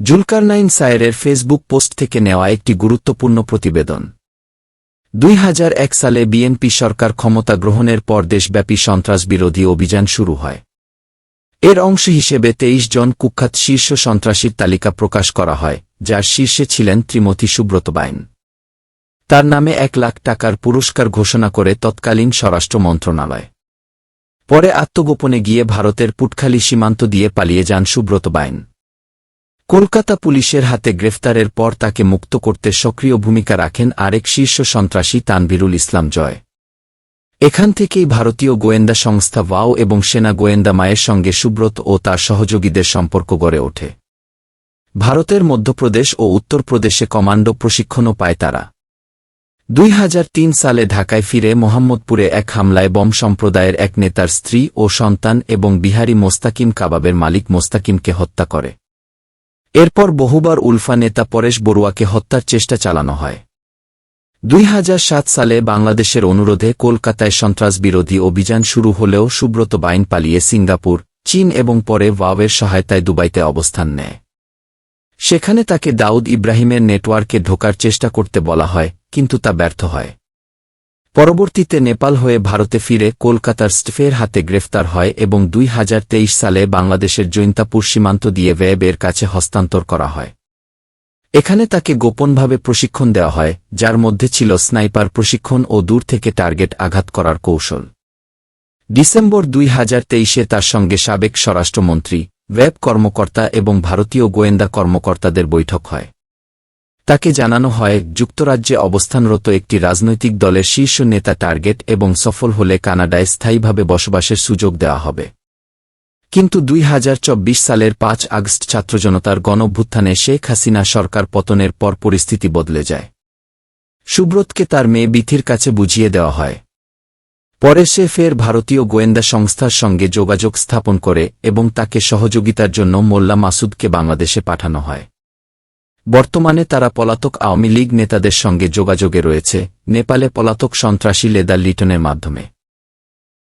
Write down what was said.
Zulkarnain সায়েরের Facebook post থেকে নেওয়া একটি গুরুত্বপূর্ণ প্রতিবেদন। দুই হাজার এক সালে বিএনপি সরকার ক্ষমতা গ্রহণের পর দেশব্যাপী সন্ত্রাস বিরোধী অভিযান শুরু হয়। এর অংশ হিসেবে তেইশ জন কুখ্যাত শীর্ষ সন্ত্রাসীর তালিকা প্রকাশ করা হয়, যার শীর্ষে ছিলেন ত্রিমথী সুব্রত বাইন। তার নামে এক লাখ টাকার পুরস্কার ঘোষণা করে তৎকালীন স্বরাষ্ট্র মন্ত্রণালয়। পরে আত্মগোপনে গিয়ে ভারতের পুটখালি সীমান্ত দিয়ে পালিয়ে যান সুব্রত বাইন। কলকাতা পুলিশের হাতে গ্রেফতারের পর তাকে মুক্ত করতে সক্রিয় ভূমিকা রাখেন আরেক শীর্ষ সন্ত্রাসী তানবিরুল ইসলাম জয়। এখান থেকেই ভারতীয় গোয়েন্দা সংস্থা ওয়াও এবং সেনা গোয়েন্দা মায়ের সঙ্গে সুব্রত ও তার সহযোগীদের সম্পর্ক গড়ে ওঠে। ভারতের মধ্যপ্রদেশ ও উত্তরপ্রদেশে কমান্ডো প্রশিক্ষণও পায় তারা। দুই হাজার তিন সালে ঢাকায় ফিরে মোহাম্মদপুরে এক হামলায় বম সম্প্রদায়ের এক নেতার স্ত্রী ও সন্তান এবং বিহারি মোস্তাকিম কাবাবের মালিক মোস্তাকিমকে হত্যা করে। এরপর বহুবার উলফা নেতা পরেশ বড়ুয়াকে হত্যার চেষ্টা চালানো হয়। দুই হাজার সাত সালে বাংলাদেশের অনুরোধে কলকাতায় সন্ত্রাস বিরোধী অভিযান শুরু হলেও সুব্রত বাইন পালিয়ে সিঙ্গাপুর, চীন এবং পরে ওয়াওয়ের সহায়তায় দুবাইতে অবস্থান নেয়। সেখানে তাকে দাউদ ইব্রাহিমের নেটওয়ার্কে ঢোকার চেষ্টা করতে বলা হয়, কিন্তু তা ব্যর্থ হয়। পরবর্তীতে নেপাল হয়ে ভারতে ফিরে কলকাতার স্টেফের হাতে গ্রেফতার হয় এবং দুই হাজার তেইশ সালে বাংলাদেশের জৈন্তাপুর সীমান্ত দিয়ে ওয়েবের কাছে হস্তান্তর করা হয়। এখানে তাকে গোপনভাবে প্রশিক্ষণ দেওয়া হয়, যার মধ্যে ছিল স্নাইপার প্রশিক্ষণ ও দূর থেকে টার্গেট আঘাত করার কৌশল। ডিসেম্বর দুই হাজার তেইশে তার সঙ্গে সাবেক স্বরাষ্ট্রমন্ত্রী, ওয়েব কর্মকর্তা এবং ভারতীয় গোয়েন্দা কর্মকর্তাদের বৈঠক হয়। তাকে জানানো হয়, যুক্তরাজ্যে অবস্থানরত একটি রাজনৈতিক দলের শীর্ষ নেতা টার্গেট এবং সফল হলে কানাডায় স্থায়ীভাবে বসবাসের সুযোগ দেওয়া হবে। কিন্তু দুই হাজার চব্বিশ সালের পাঁচ আগস্ট ছাত্রজনতার গণভ্যুত্থানে শেখ হাসিনা সরকার পতনের পর পরিস্থিতি বদলে যায়। সুব্রতকে তার মেয়ে বিথির কাছে বুঝিয়ে দেওয়া হয়। পরে সে ফের ভারতীয় গোয়েন্দা সংস্থার সঙ্গে যোগাযোগ স্থাপন করে এবং তাকে সহযোগিতার জন্য মোল্লা মাসুদকে বাংলাদেশে পাঠানো হয়। বর্তমানে তারা পলাতক আওয়ামী লীগ নেতাদের সঙ্গে যোগাযোগে রয়েছে, নেপালে পলাতক সন্ত্রাসী লেদার লিটনের মাধ্যমে।